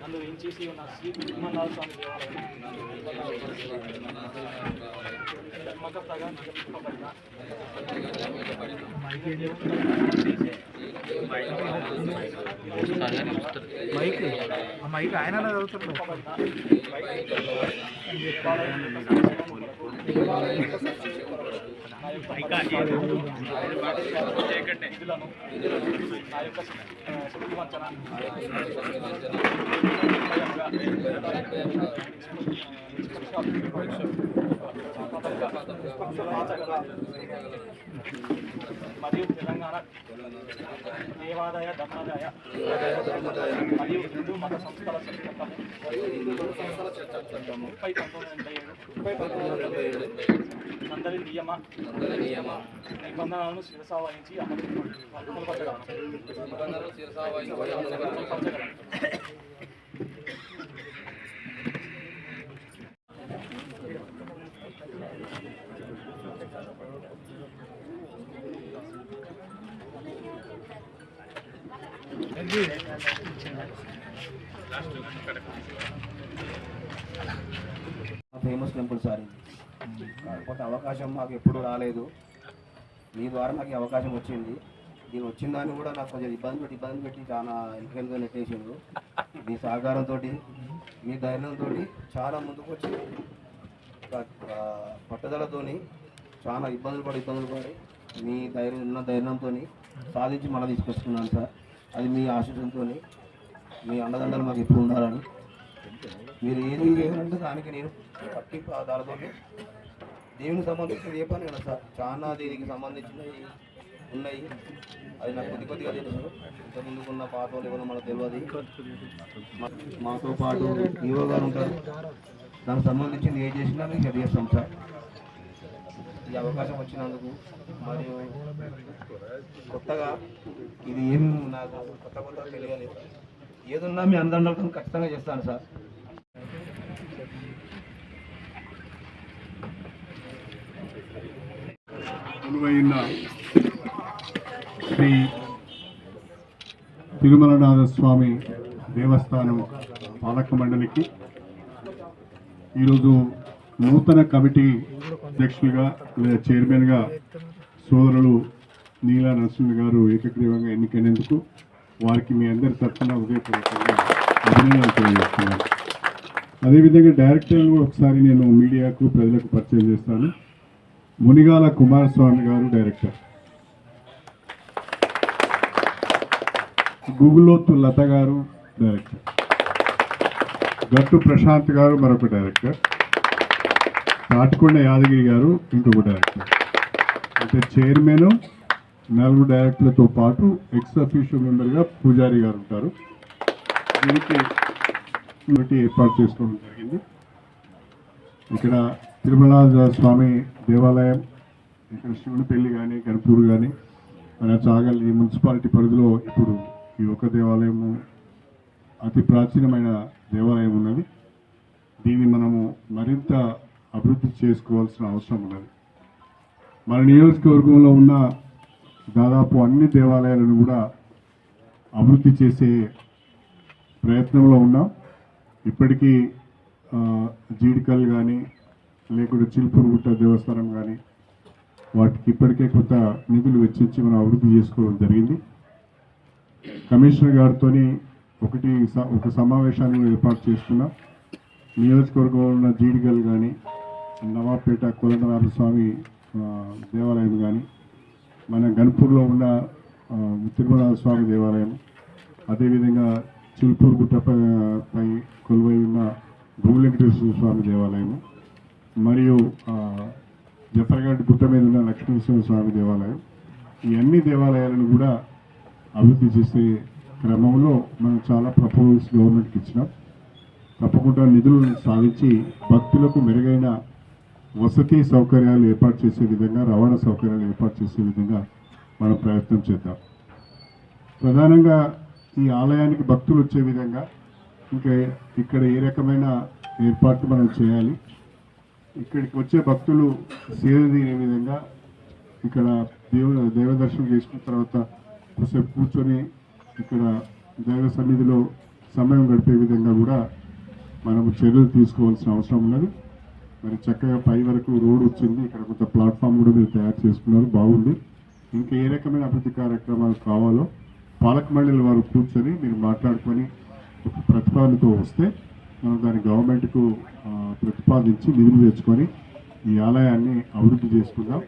అందులో ఇంచేసి ఉన్న స్వామి ధర్మకర్తగా మైక్ ఆ మైక్ ఆయన చదువుతున్నారు మరియు తెలంగాణ దేవాదాయ ధర్మాదాయ మరియు హిందూ మత సంస్థల చట్టము ముప్పై పంతొమ్మిది ఎనభై ఏడు అందరి నియమ నిబంధనలను శిరసా వహించి అమలు అమలుపరచగలను. అమలుపరచగలను. ఫేమస్ టెంపుల్ సార్ కాకపోతే అవకాశం మాకు ఎప్పుడు రాలేదు. మీ ద్వారా నాకు అవకాశం వచ్చింది. దీని వచ్చిన దాన్ని కూడా నాకు కొంచెం ఇబ్బంది పెట్టి ఇబ్బంది పెట్టి చాలా ఎన్నికలుగా నెట్టేసిండు మీ సహకారంతో మీ ధైర్యంతో చాలా ముందుకు వచ్చి పట్టుదలతో పట్టుదలతోని చాలా ఇబ్బందులు పడి ఇబ్బందులు పడి మీ ధైర్యం ఉన్న ధైర్యంతో సాధించి మళ్ళీ తీసుకొస్తున్నాను సార్. అది మీ ఆశీస్సులతో మీ అండదండలు మాకు ఎప్పుడు ఉండాలని. మీరు ఏది ఏమంటే దానికి నేను పట్టి దానితో దేవునికి సంబంధించిన ఏ పని కదా సార్? చాలా దీనికి సంబంధించినవి ఉన్నాయి. అది నాకు కొద్ది కొద్దిగా తెలుసు. ఇంతకుముందుకు ముందుకున్న పాత వాళ్ళు ఎవరో మనకు తెలియదు మా- మాతో పాటు ఈవో గారు ఉంటారు. దానికి సంబంధించింది ఏ చేసినా మీకు చదివేస్తాం సార్. ఈ అవకాశం వచ్చినందుకు మరియు కొత్తగా ఇది ఏమి నాకు కొత్త కొత్త తెలియాలి ఏదున్నా మీ అందరితో ఖచ్చితంగా చేస్తాను సార్. కొలువైన శ్రీ తిరుమలనాథ స్వామి దేవస్థానం పాలక మండలికి ఈరోజు నూతన కమిటీ అధ్యక్షులుగా లేదా చైర్మన్గా సోదరులు నీలా నరసింహ గారు ఏకగ్రీవంగా ఎన్నికైనందుకు వారికి మీ అందరి తరఫున హృదయపూర్వకంగా అభినందనలు తెలియజేస్తున్నాను. అదేవిధంగా డైరెక్టర్ ఒకసారి నేను మీడియాకు ప్రజలకు పరిచయం చేస్తాను. మునిగాల కుమారస్వామి గారు డైరెక్టర్. గుగులోత్తు లత గారు డైరెక్టర్. గట్టు ప్రశాంత్ గారు మరొక డైరెక్టర్. తాటికొండ యాదగిరి గారు ఇంకొక డైరెక్టర్. అయితే చైర్మన్ నలుగురు డైరెక్టర్లతో పాటు ఎక్స్ అఫీషియల్ మెంబర్గా పూజారి గారు ఉంటారు. దీనికి ఏర్పాటు చేసుకోవడం జరిగింది. ఇక్కడ తిరుమల స్వామి దేవాలయం ఇక్కడ శివునిపల్లి కానీ గణపూర్ కానీ మన చాగల్ ఈ మున్సిపాలిటీ పరిధిలో ఇప్పుడు ఈ ఒక దేవాలయము అతి ప్రాచీనమైన దేవాలయం ఉన్నది. దీన్ని మనము మరింత అభివృద్ధి చేసుకోవాల్సిన అవసరం ఉన్నది. మన నియోజకవర్గంలో ఉన్న దాదాపు అన్ని దేవాలయాలను కూడా అభివృద్ధి చేసే ప్రయత్నంలో ఉన్నాం. ఇప్పటికీ జీడికల్ కానీ లేకుంటే చిల్పూరుగుట్ట దేవస్థానం కానీ వాటికి ఇప్పటికే కొంత నిధులు వెచ్చించి మనం అభివృద్ధి చేసుకోవడం జరిగింది. కమిషనర్ గారితో ఒకటి స- ఒక సమావేశాన్ని ఏర్పాటు చేసుకున్నాం. నియోజకవర్గంలో ఉన్న జీడిగల్ కానీ నవాపేట కోదండరామ స్వామి దేవాలయం కానీ మన గన్పూర్లో ఉన్న తిరుమల స్వామి దేవాలయం అదేవిధంగా చిల్పూర్ గుట్టపై పై కొలువై ఉన్న భూమివెంకటేశ్వర స్వామి దేవాలయం మరియు ఆ, జఫర్గఢ్ గుట్ట మీద ఉన్న లక్ష్మీనరసింహ స్వామి దేవాలయం. ఈ అన్ని దేవాలయాలను కూడా అభివృద్ధి చేసే క్రమంలో మనం చాలా ప్రపోజల్స్ గవర్నమెంట్కి ఇచ్చినాం. తప్పకుండా నిధులను సాధించి భక్తులకు మెరుగైన వసతి సౌకర్యాలు ఏర్పాటు చేసే విధంగా రవాణా సౌకర్యాలు ఏర్పాటు చేసే విధంగా మనం ప్రయత్నం చేద్దాం. ప్రధానంగా ఈ ఆలయానికి భక్తులు వచ్చే విధంగా ఇంకా ఇక్కడ ఏ రకమైన ఏర్పాట్లు మనం చేయాలి ఇక్కడికి వచ్చే భక్తులు సేద తీరే విధంగా ఇక్కడ దేవ దైవ దర్శనం చేసుకున్న తర్వాత కొద్దిసేపు కూర్చొని ఇక్కడ దైవ సన్నిధిలో సమయం గడిపే విధంగా కూడా మనము చర్యలు తీసుకోవాల్సిన అవసరం ఉన్నది. మరి చక్కగా పై వరకు రోడ్ వచ్చింది. ఇక్కడ కొంత ప్లాట్ఫామ్ కూడా మీరు తయారు చేసుకున్నారు. బాగుంది. ఇంకా ఏ రకమైన అభివృద్ధి కార్యక్రమాలు కావాలో పాలక మండలి వారు కూర్చొని మీరు మాట్లాడుకొని ఒక ప్రతిపాదనతో వస్తే మనం దాన్ని గవర్నమెంట్కు ప్రతిపాదించి నిధులు తెచ్చుకొని ఈ ఆలయాన్ని అభివృద్ధి చేసుకుందాం.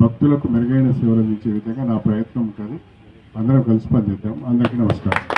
భక్తులకు మెరుగైన సేవలు అందించే విధంగా నా ప్రయత్నం ఉంటుంది. అందరం కలిసి పనిచేద్దాం. అందరికీ నమస్కారం.